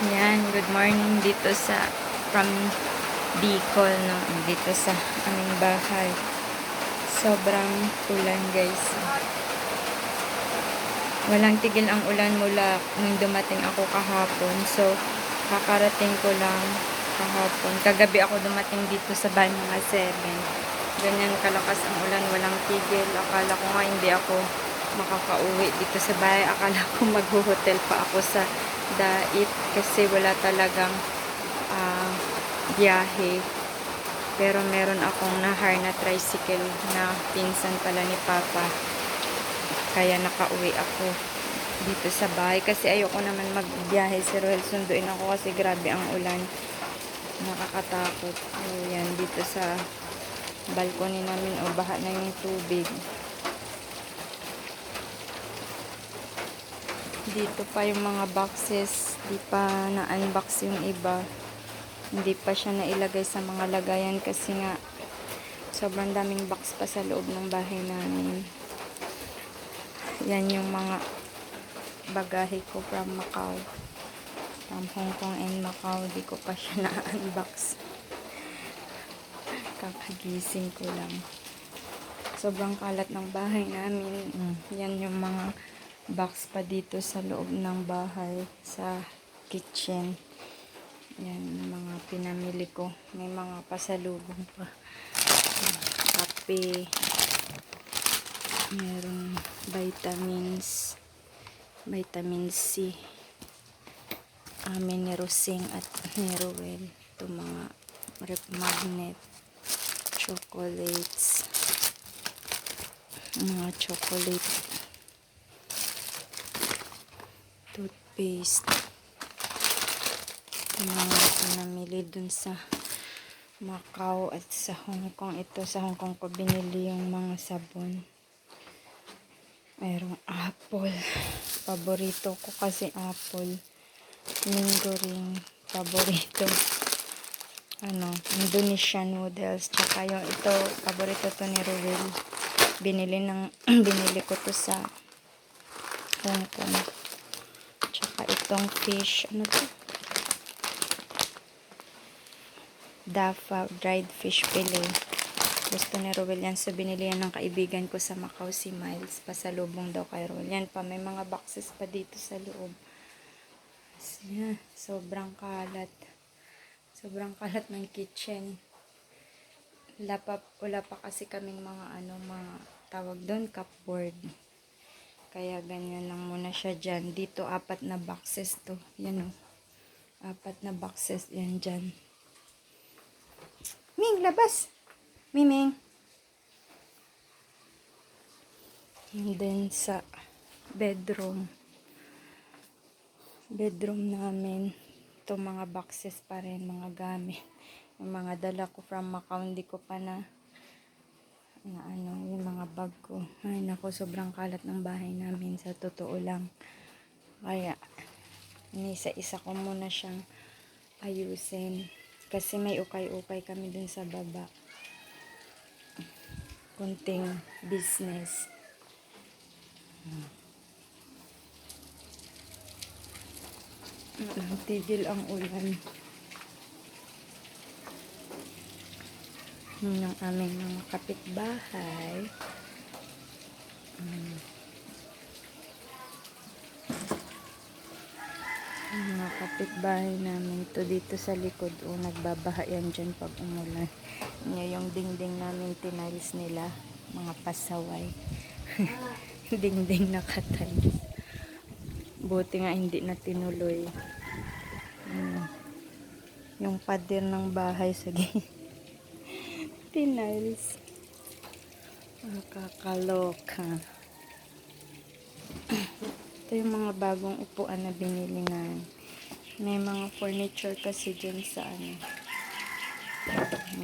Yan, good morning dito sa from Bicol, no? Dito sa aming bahay. Sobrang ulan, guys. Walang tigil ang ulan mula nung dumating ako kahapon. So, kakarating ko lang kahapon. Kagabi ako dumating dito sa bahay mga 7. Ganyan kalakas ang ulan, walang tigil. Akala ko nga hindi ako makakauwi dito sa bahay. Akala ko mag-hotel pa ako sa Dait kasi wala talagang ah, biyahe. Pero meron akong nahar na tricycle na pinsan pala ni Papa. Kaya nakauwi ako dito sa bahay. Kasi ayoko naman magbiyahe si Roel. Sunduin ako kasi grabe ang ulan. Nakakatakot. Ayan, dito sa balcony namin. O, baha na yung tubig. Dito pa yung mga boxes. Di pa na-unbox yung iba. Hindi pa siya nailagay sa mga lagayan kasi nga sobrang daming box pa sa loob ng bahay namin. Yan yung mga bagahe ko from Macau. From Hong Kong and Macau. Di ko pa siya na-unbox. Kakagising ko lang. Sobrang kalat ng bahay namin. Mm. Yan yung mga box pa dito sa loob ng bahay. Sa kitchen. Yan, mga pinamili ko. May mga pasalubong pa. Kape. Merong vitamins. Vitamin C. Amin ni Rosing at Rowell. Ito mga rep magnet. Chocolates. Mga chocolate. Toothpaste mga pinamili dun sa Macau at sa Hong Kong. Ito sa Hong Kong ko binili yung mga sabon. Mayroong apple. Paborito ko kasi apple. Mango ring. Paborito. Ano, Indonesian noodles. Tsaka yung ito, paborito to ni Ruel. Binili ng, binili ko to sa Hong Kong. Tsaka itong fish. Ano to? Dafa dried fish fillet. Gusto ni Rowel yan. So, binili yan ng kaibigan ko sa Macau si Miles. Pasalubong daw kay Rowel. Yan pa. May mga boxes pa dito sa loob. So, yan. Sobrang kalat. Sobrang kalat ng kitchen. Wala pa, wala pa kasi kaming mga ano, mga tawag doon, cupboard. Kaya ganyan lang muna siya dyan. Dito, apat na boxes to. Yan o. Apat na boxes yan dyan. Ming, labas. Miming. And then sa bedroom. Bedroom namin. Ito mga boxes pa rin, mga gamit. Yung mga dala ko from Macau, hindi ko pa na na ano, yung mga bag ko. Ay, nako, sobrang kalat ng bahay namin. Sa totoo lang. Kaya, inisa-isa ko muna siyang ayusin. Kasi may ukay-ukay kami dun sa baba. Kunting business. Hmm. Tigil ang ulan. Yun yung aming mga kapitbahay. Yung mga kapitbahay namin to dito sa likod o nagbabaha yan dyan pag umulan. Yan yung dingding namin tinalis nila mga pasaway. Dingding na katalis. Buti nga hindi na tinuloy. Hmm. yung pader ng bahay sa tinalis nakakaloka ito yung mga bagong upuan na binili nga. May mga furniture kasi dyan sa ano.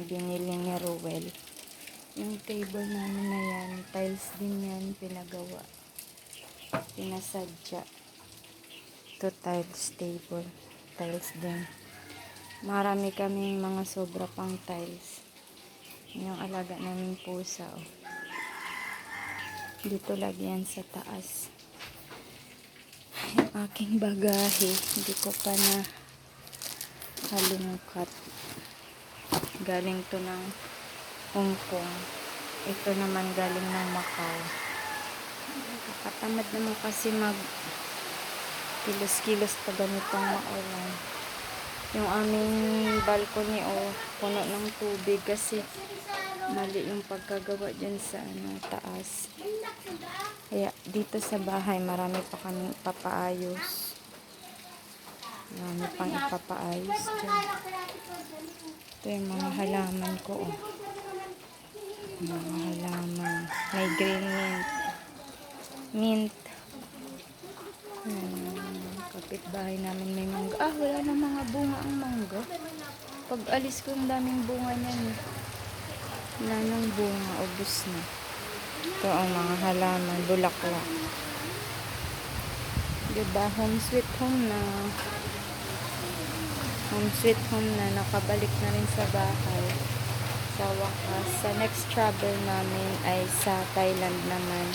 Binili ni Rowell. Yung table namin na yan, tiles din yan, pinagawa. Pinasadya. Ito tiles table. Tiles din. Marami kaming mga sobra pang tiles. Yung alaga namin pusa. Oh. Dito lagi yan sa taas yung aking bagahe hindi ko pa na halungkat. Galing to ng Hong Kong. Ito naman galing ng Macau. Katamad naman kasi mag kilos-kilos pa ganitong maulan. Yung aming balcony o puno ng tubig kasi mali yung pagkagawa dyan sa ano, taas. Kaya dito sa bahay marami pa kami papaayos. Marami pang ipapaayos dyan. Ito yung mga halaman ko. Oh. Mga halaman. May green mint. Mint. Kapitbahay namin may mangga. Ah, wala na mga bunga ang mangga. Pag alis ko, ang daming bunga niyan. Wala nang bunga. Ubus na. Ito ang mga halaman. Bulaklak. Diba? Home sweet home na. Home sweet home na. Nakabalik na rin sa bahay. Sa wakas. Sa next travel namin ay sa Thailand naman.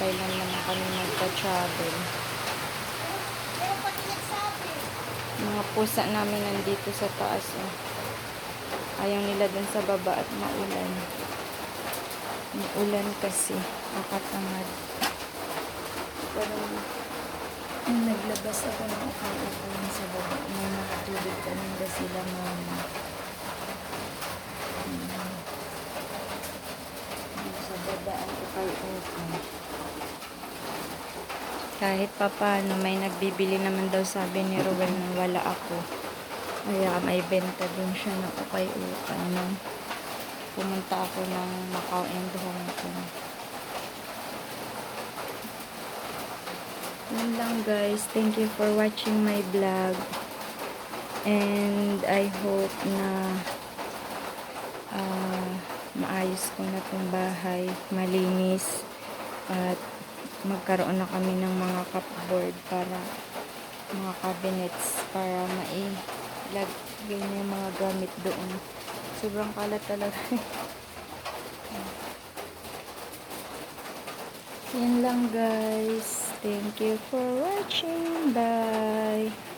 Thailand naman kami magpa-travel. Mga pusa namin nandito sa taas. Eh. Ayaw nila dun sa baba at maulan. Maulan kasi. Nakatangad. Pero nung naglabas ako ng ukay-ukay sa baba, may nakatulog kanina sila mama. Hmm. Sa baba ang ukay-ukay. Kahit pa paano, may nagbibili naman daw sabi ni Ruel na wala ako. Kaya may benta din siya ng ukay-ukay nung pumunta ako ng Macau and Hong Kong. Yun lang guys. Thank you for watching my vlog. And I hope na ah, maayos ko na tong bahay. Malinis. At magkaroon na kami ng mga cupboard para mga cabinets para mailagay na yung mga gamit doon. Sobrang kalat talaga. Yan lang guys. Thank you for watching. Bye.